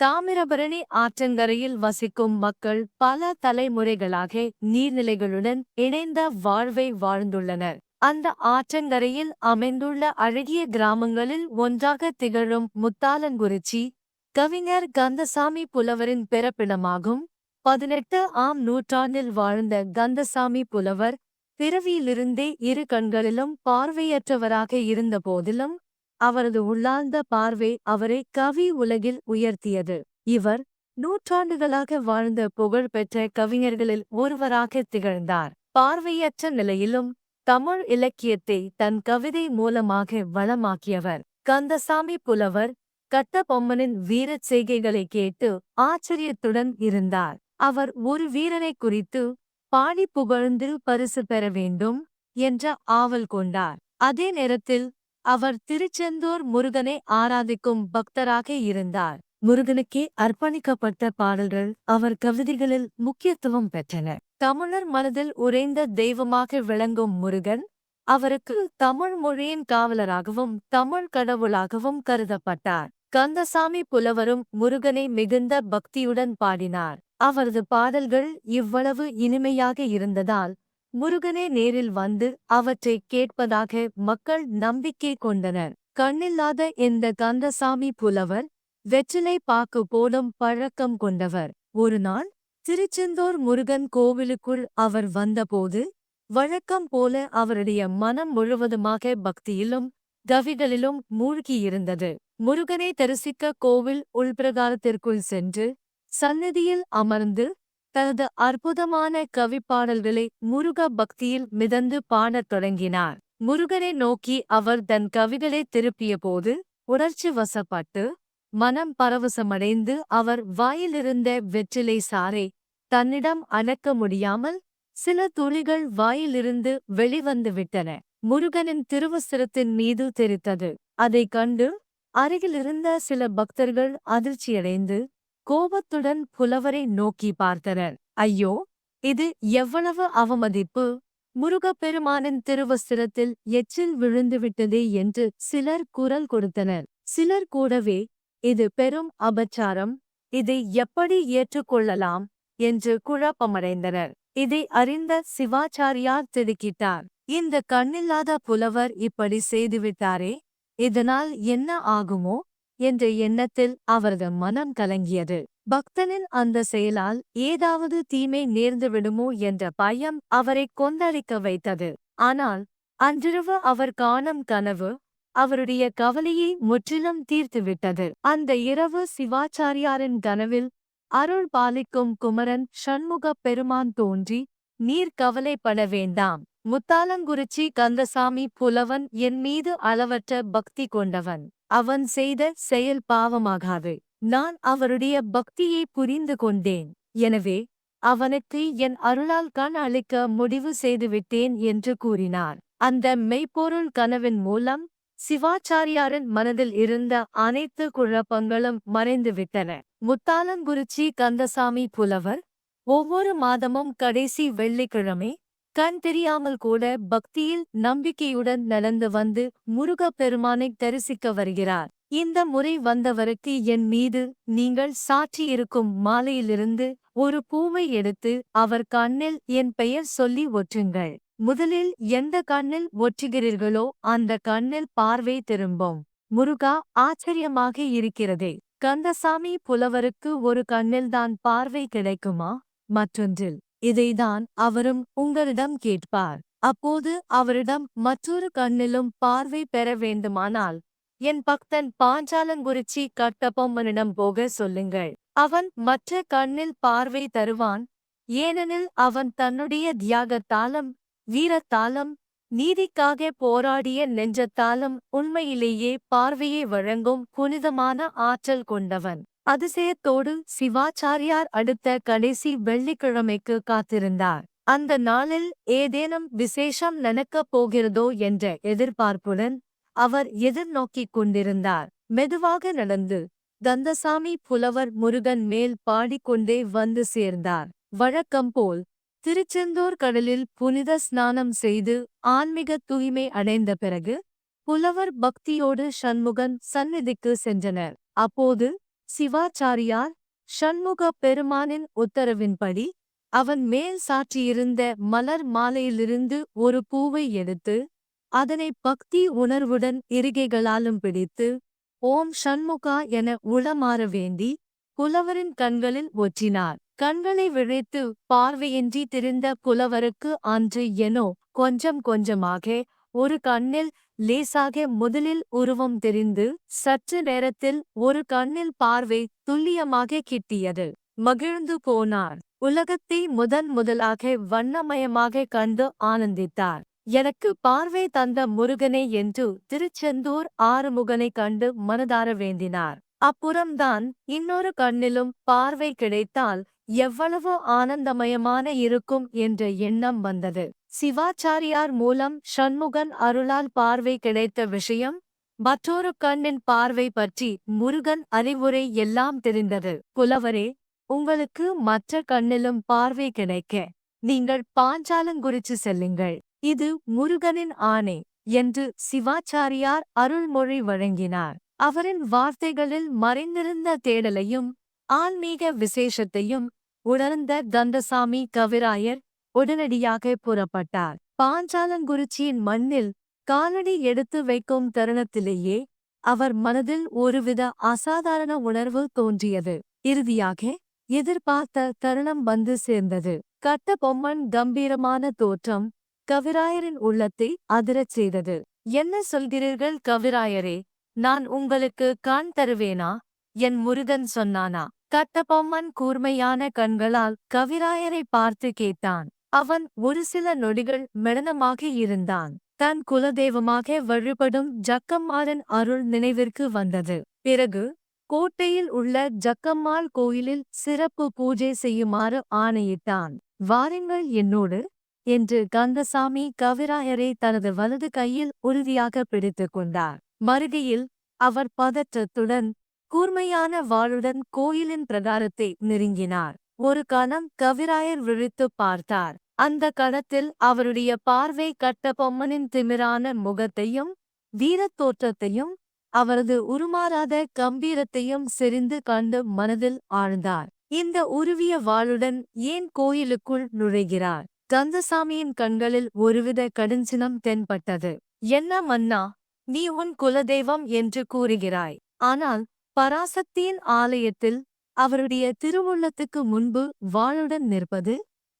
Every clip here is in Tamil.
தாமிரபரணி ஆற்றங்கரையில் வசிக்கும் மக்கள் பல தலைமுறைகளாக நீர்நிலைகளுடன் இணைந்த வாழ்வை வாழ்ந்துள்ளனர். அந்த ஆற்றங்கரையில் அமைந்துள்ள அழகிய கிராமங்களில் ஒன்றாக திகழும் முத்தாலங்குறிச்சி கவிஞர் கந்தசாமி புலவரின் பிறப்பிடமாகும். பதினெட்டு ஆம் நூற்றாண்டில் வாழ்ந்த கந்தசாமி புலவர் பிறவியிலிருந்தே இரு கண்களிலும் பார்வையற்றவராக இருந்த போதிலும் அவரது உள்ளார்ந்த பார்வை அவரை கவி உலகில் உயர்த்தியது. இவர் நூற்றாண்டுகளாக வாழ்ந்த புகழ்பெற்ற கவிஞர்களில் ஒருவராக திகழ்ந்தார். பார்வையற்ற நிலையிலும் தமிழ் இலக்கியத்தை தன் கவிதை மூலமாக வளமாக்கியவர். கந்தசாமி புலவர் கட்டபொம்மனின் வீரச் செய்கைகளை கேட்டு ஆச்சரியத்துடன் இருந்தார். அவர் ஒரு வீரனை குறித்து பாடி புகழ்ந்து பரிசு பெற வேண்டும் என்ற ஆவல் கொண்டார். அதே நேரத்தில் அவர் திருச்செந்தூர் முருகனை ஆராதிக்கும் பக்தராக இருந்தார். முருகனுக்கே அர்ப்பணிக்கப்பட்ட பாடல்கள் அவர் கவிதைகளில் முக்கியத்துவம் பெற்றன. தமிழர் மனதில் உறைந்த தெய்வமாக விளங்கும் முருகன் அவருக்கு தமிழ் மொழியின் காவலராகவும் தமிழ் கடவுளாகவும் கருதப்பட்டார். கந்தசாமி புலவரும் முருகனை மிகுந்த பக்தியுடன் பாடினார். அவரது பாடல்கள் இவ்வளவு இனிமையாக இருந்ததால் முருகனே நேரில் வந்து அவற்றை கேட்பதாக மக்கள் நம்பிக்கை கொண்டனர். கண்ணில்லாத இந்த கந்தசாமி புலவர் வெற்றிலை பாக்கு போடும் பழக்கம் கொண்டவர். ஒரு நாள் திருச்செந்தூர் முருகன் கோவிலுக்குள் அவர் வந்தபோது வழக்கம் போல அவருடைய மனம் முழுவதுமாக பக்தியிலும் கவிகளிலும் மூழ்கியிருந்தது. முருகனை தரிசிக்க கோவில் உள்பிரகாரத்திற்குள் சென்று சந்நிதியில் அமர்ந்து தனது அற்புதமான கவிப்பாடல்களை முருக பக்தியில் மிதந்து பாடத் தொடங்கினார். முருகனை நோக்கி அவர் தன் கவிகளை திருப்பியபோது உணர்ச்சி வசப்பட்டு மனம் பரவசமடைந்து அவர் வாயிலிருந்த வெற்றிலை சாரை தன்னிடம் அடக்க முடியாமல் சில துளிகள் வாயிலிருந்து வெளிவந்து விட்டன. முருகனின் திருவஸ்திரத்தின் மீது தெரித்தது. அதைக் கண்டு அருகிலிருந்த சில பக்தர்கள் அதிர்ச்சியடைந்து கோபத்துடன் புலவரை நோக்கி பார்த்தனர். ஐயோ இது எவ்வளவு அவமதிப்பு! முருகப்பெருமானின் திருவஸ்திரத்தில் எச்சில் விழுந்துவிட்டதே என்று சிலர் குரல் கொடுத்தனர். சிலர் கூடவே இது பெரும் அபச்சாரம்! இதை எப்படி ஏற்றுக்கொள்ளலாம்? என்று குழப்பமடைந்தனர். இதை அறிந்த சிவாச்சாரியார் திடுக்கிட்டார். இந்த கண்ணில்லாத புலவர் இப்படி செய்துவிட்டாரே! இதனால் என்ன ஆகுமோ? என்ற எண்ணத்தில் அவரது மனம் கலங்கியது. பக்தனின் அந்த செயலால் ஏதாவது தீமை நேர்ந்துவிடுமோ என்ற பயம் அவரை கொந்தளிக்க வைத்தது. ஆனால் அன்றிரவு அவர் காணும் கனவு அவருடைய கவலையை முற்றிலும் தீர்த்துவிட்டது. அந்த இரவு சிவாச்சாரியாரின் கனவில் அருள் பாலிக்கும் குமரன் ஷண்முகப் பெருமான் தோன்றி நீர் கவலைப்பட வேண்டாம். முத்தாலங்குறிச்சி கந்தசாமி புலவன் என் மீது அளவற்ற பக்தி கொண்டவன். அவன் செய்த செயல் பாவமாகாது. நான் அவருடைய பக்தியை புரிந்து கொண்டேன். எனவே அவனுக்கு என் அருளால் கண் அளிக்க முடிவு செய்துவிட்டேன் என்று கூறினார். அந்த மெய்ப்பொருள் கனவின் மூலம் சிவாச்சாரியாரின் மனதில் இருந்த அனைத்து குழப்பங்களும் மறைந்துவிட்டன. முத்தாலங்குறிச்சி கந்தசாமி புலவர் ஒவ்வொரு மாதமும் கடைசி வெள்ளிக்கிழமை கண் தெரியாமல் கூட பக்தியில் நம்பிக்கையுடன் நடந்து வந்து முருகப் பெருமானை தரிசிக்க வருகிறார். இந்த முறை வந்தவருக்கு என் மீது நீங்கள் சாற்றியிருக்கும் மாலையிலிருந்து ஒரு பூவை எடுத்து அவர் கண்ணில் என் பெயர் சொல்லி ஒற்றுங்கள். முதலில் எந்த கண்ணில் ஒற்றுகிறீர்களோ அந்த கண்ணில் பார்வை திரும்பும். முருகா ஆச்சரியமாக இருக்கிறதே. கந்தசாமி புலவருக்கு ஒரு கண்ணில்தான் பார்வை கிடைக்குமா? மற்றொன்றில் இதைதான் அவரும் உங்களிடம் கேட்பார். அப்போது அவரிடம் மற்றொரு கண்ணிலும் பார்வை பெற வேண்டுமானால் என் பக்தன் பாஞ்சாலங்குறிச்சி கட்டபொம்மனிடம் போக சொல்லுங்கள். அவன் மற்ற கண்ணில் பார்வை தருவான். ஏனெனில் அவன் தன்னுடைய தியாகத்தாலும் வீரத்தாலும் நீதிக்காக போராடிய நெஞ்சத்தாலும் உண்மையிலேயே பார்வையை வழங்கும் புனிதமான ஆற்றல் கொண்டவன். அதிசயத்தோடு சிவாச்சாரியார் அடுத்த கடைசி வெள்ளிக்கிழமைக்கு காத்திருந்தார். அந்த நாளில் ஏதேனும் விசேஷம் நடக்கப் போகிறதோ என்ற எதிர்பார்ப்புடன் அவர் எதிர்நோக்கிக் கொண்டிருந்தார். மெதுவாக நடந்து கந்தசாமி புலவர் முருகன் மேல் பாடிக்கொண்டே வந்து சேர்ந்தார். வழக்கம் போல் திருச்செந்தூர் கடலில் புனித ஸ்நானம் செய்து ஆன்மீக தூய்மை அடைந்த பிறகு புலவர் பக்தியோடு சண்முகன் சந்நிதிக்கு சென்றனர். அப்போது சிவாச்சாரியார் ஷண்முக பெருமானின் உத்தரவின்படி அவன் மேல் சாற்றியிருந்த மலர் மாலையிலிருந்து ஒரு பூவை எடுத்து அதனை பக்தி உணர்வுடன் இருகைகளாலும் பிடித்து ஓம் ஷண்முகா என உளமாற வேண்டி புலவரின் கண்களில் ஒற்றினார். கண்களை விழைத்து பார்வையின்றி திரிந்த புலவருக்கு அன்று எனோ கொஞ்சம் கொஞ்சமாக ஒரு கண்ணில் லேசாக முதலில் உருவம் தெரிந்து சற்று நேரத்தில் ஒரு கண்ணில் பார்வை துல்லியமாக கிட்டியது. மகிழ்ந்து போனார். உலகத்தை முதன் முதலாக வண்ணமயமாக கண்டு ஆனந்தித்தார். எனக்கு பார்வை தந்த முருகனே என்று திருச்செந்தூர் ஆறுமுகனை கண்டு மனதார வேண்டினார். அப்புறம்தான் இன்னொரு கண்ணிலும் பார்வை கிடைத்தால் எவ்வளவு ஆனந்தமயமான இருக்கும் என்ற எண்ணம் வந்தது. சிவாச்சாரியார் மூலம் ஷண்முகன் அருளால் பார்வை கிடைத்த விஷயம் மற்றொரு கண்ணின் பார்வை பற்றி முருகன் அறிவுரை எல்லாம் தெரிந்தது. புலவரே உங்களுக்கு மற்ற கண்ணிலும் பார்வை கிடைக்க நீங்கள் பாஞ்சாலங்குறிச்சி செல்லுங்கள். இது முருகனின் ஆணை என்று சிவாச்சாரியார் அருள்மொழி வழங்கினார். அவரின் வார்த்தைகளில் மறைந்திருந்த தேடலையும் ஆன்மீக விசேஷத்தையும் உணர்ந்த கந்தசாமி கவிராயர் உடனடியாக புறப்பட்டார். பாஞ்சாலங்குறிச்சியின் மண்ணில் காலடி எடுத்து வைக்கும் தருணத்திலேயே அவர் மனதில் ஒருவித அசாதாரண உணர்வு தோன்றியது. இறுதியாக எதிர்பார்த்த தருணம் வந்து சேர்ந்தது. கட்ட பொம்மன் கம்பீரமான தோற்றம் கவிராயரின் உள்ளத்தை அதிரச் செய்தது. என்ன சொல்கிறீர்கள் கவிராயரே? நான் உங்களுக்கு கண் தருவேனா? என் முருகன் சொன்னானா. கட்டபொம்மன் கூர்மையான கண்களால் கவிராயரை பார்த்து கேட்டான். அவன் ஒரு சில நொடிகள் மெடனமாக இருந்தான். தன் குலதெய்வமாக வழிபடும் ஜக்கம்மாளின் அருள் நினைவிற்கு வந்தது. பிறகு கோட்டையில் உள்ள ஜக்கம்மாள் கோயிலில் சிறப்பு பூஜை செய்யுமாறு ஆணையிட்டான். வாருங்கள் என்னோடு என்று கந்தசாமி கவிராயரை தனது வலது கையில் உறுதியாக பிடித்துக் கொண்டார். மறுகையில் அவர் பதற்றத்துடன் கூர்மையான வாளுடன் கோயிலின் பிரகாரத்தை நெருங்கினார். ஒரு கணம் கவிராயர் விழித்து பார்த்தார். அந்த கணத்தில் அவருடைய பார்வை கட்ட பொம்மனின் திமிரான முகத்தையும் வீரத் தோற்றத்தையும் அவரது உருமாறாத கம்பீரத்தையும் செறிந்து கண்டு மனதில் ஆழ்ந்தார். இந்த உருவிய வாளுடன் ஏன் கோயிலுக்குள் நுழைகிறார்? கந்தசாமியின் கண்களில் ஒருவித கடுஞ்சினம் தென்பட்டது. என்ன மன்னா நீ உன் குலதெய்வம் என்று கூறுகிறாய். ஆனால் பராசக்தியின் ஆலயத்தில் அவருடைய திருவுள்ளத்துக்கு முன்பு வாளுடன் நிற்பது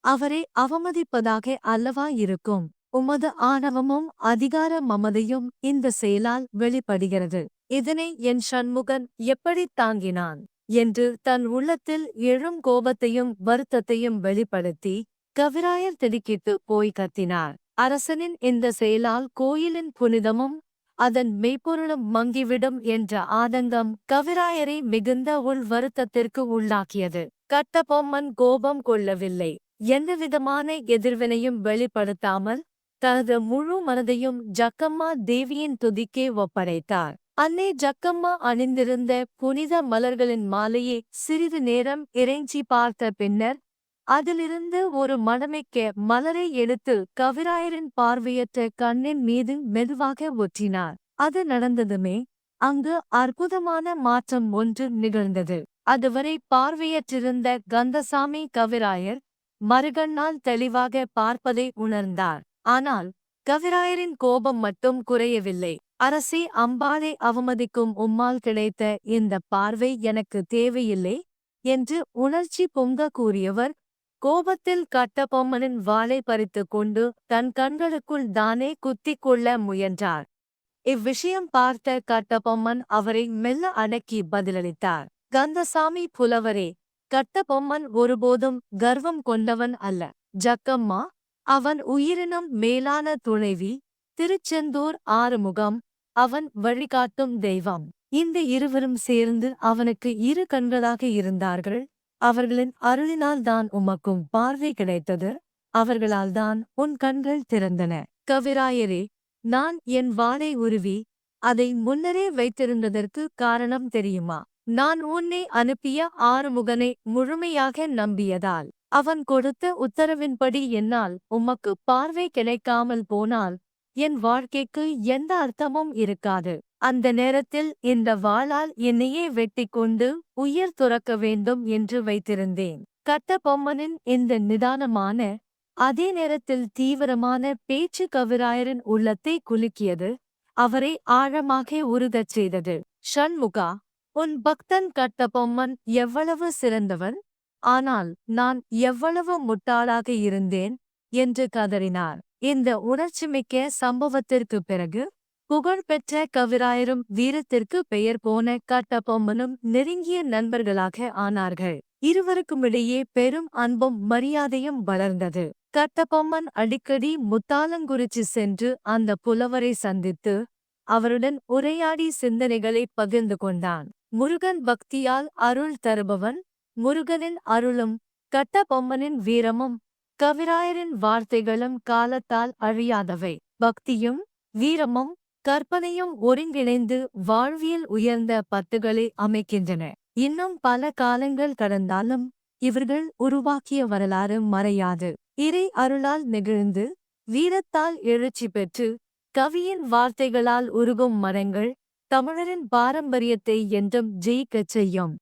அவரை அவமதிப்பதாக அல்லவா இருக்கும்? உமது ஆணவமும் அதிகார மமதையும் இந்த செயலால் வெளிப்படுகிறது. இதனை என் சண்முகன் எப்படி தாங்கினான்? என்று தன் உள்ளத்தில் எழும் கோபத்தையும் வருத்தத்தையும் வெளிப்படுத்தி கவிராயர் திடுக்கிட்டு போய் கத்தினார். அரசனின் இந்த செயலால் கோயிலின் புனிதமும் அதன் மெய்ப்பொருளும் மங்கிவிடும் என்ற ஆதங்கம் கவிராயரை மிகுந்த உள் வருத்தத்திற்கு உள்ளாக்கியது. கட்டபொம்மன் கோபம் கொள்ளவில்லை. எந்தவிதமான எதிர்வினையும் வெளிப்படுத்தாமல் தனது முழு மனதையும் ஜக்கம்மா தேவியின் துதிக்கே ஒப்படைத்தார். அன்னை ஜக்கம்மா அணிந்திருந்த புனித மலர்களின் மாலையை சிறிது நேரம் இறைஞ்சி பார்த்த பின்னர் அதிலிருந்து ஒரு மணமிக்க மலரை எடுத்து கவிராயரின் பார்வையற்ற கண்ணின் மீது மெதுவாக ஒற்றினார். அது நடந்ததுமே அங்கு அற்புதமான மாற்றம் ஒன்று நிகழ்ந்தது. அதுவரை பார்வையற்றிருந்த கந்தசாமி கவிராயர் மறுகண்ணால் தெளிவாக பார்ப்பதை உணர்ந்தார். ஆனால் கவிராயரின் கோபம் மட்டும் குறையவில்லை. அரசே அம்பாளை அவமதிக்கும் உம்மால் கிடைத்த இந்த பார்வை எனக்கு தேவையில்லை என்று உணர்ச்சி பொங்க கூறியவர் கோபத்தில் கட்டபொம்மனின் வாளை பறித்துக் கொண்டு தன் கண்களுக்குள் தானே குத்திக் கொள்ள முயன்றார். இவ்விஷயம் பார்த்த கட்டபொம்மன் அவரை மெல்ல அடக்கி பதிலளித்தார். கந்தசாமி புலவரே கட்டபொம்மன் ஒருபோதும் கர்வம் கொண்டவன் அல்ல. ஜக்கம்மா அவன் உயிரினும் மேலான துணைவி. திருச்செந்தூர் ஆறுமுகம் அவன் வழிகாட்டும் தெய்வம். இந்த இருவரும் சேர்ந்து அவனுக்கு இரு கண்களாக இருந்தார்கள். அவர்களின் அருளினால் தான் உமக்கும் பார்வை கிடைத்தது. அவர்களால் தான் உன் கண்கள் திறந்தன. கவிராயரே நான் என் வாளை உருவி அதை முன்னரே வைத்திருந்ததற்கு காரணம் தெரியுமா? நான் உன்னை அனுப்பிய ஆறுமுகனை முழுமையாக நம்பியதால் அவன் கொடுத்த உத்தரவின்படி என்னால் உமக்கு பார்வை கிடைக்காமல் போனால் என் வாழ்க்கைக்கு எந்த அர்த்தமும் இருக்காது. அந்த நேரத்தில் இந்த வாளால் என்னையே வெட்டிக் கொண்டு உயிர் துறக்க வேண்டும் என்று வைத்திருந்தேன். கட்டபொம்மனின் இந்த நிதானமான அதே நேரத்தில் தீவிரமான பேச்சு கவிராயரின் உள்ளத்தை குலுக்கியது. அவரை ஆழமாக உருகச் செய்தது. ஷண்முகா உன் பக்தன் கட்டபொம்மன் எவ்வளவு சிறந்தவன்? ஆனால் நான் எவ்வளவு முட்டாளாக இருந்தேன்? என்று கதறினார். இந்த உணர்ச்சிமிக்க சம்பவத்திற்கு பிறகு புகழ்பெற்ற கவிராயரும் வீரத்திற்கு பெயர் போன கட்டபொம்மனும் நெருங்கிய நண்பர்களாக ஆனார்கள். இருவருக்குமிடையே பெரும் அன்பும் மரியாதையும் வளர்ந்தது. கட்டபொம்மன் அடிக்கடி முத்தாலங்குறிச்சி சென்று அந்த புலவரை சந்தித்து அவருடன் உரையாடி சிந்தனைகளை பகிர்ந்து கொண்டான். முருகன் பக்தியால் அருள் தருபவன் முருகனின் அருளும் கட்டபொம்மனின் வீரமும் கவிராயரின் வார்த்தைகளும் காலத்தால் அழியாதவை. பக்தியும் வீரமும் கற்பனையும் ஒருங்கிணைந்து வாழ்வியல் உயர்ந்த பத்துகளை அமைக்கின்றன. இன்னும் பல காலங்கள் கடந்தாலும் இவர்கள் உருவாக்கிய வரலாறு மறையாது. இறை அருளால் நெகிழ்ந்து வீரத்தால் எழுச்சி பெற்று கவியின் வார்த்தைகளால் உருகும் மரங்கள் தமிழரின் பாரம்பரியத்தை என்றும் ஜெயிக்கச் செய்யும்.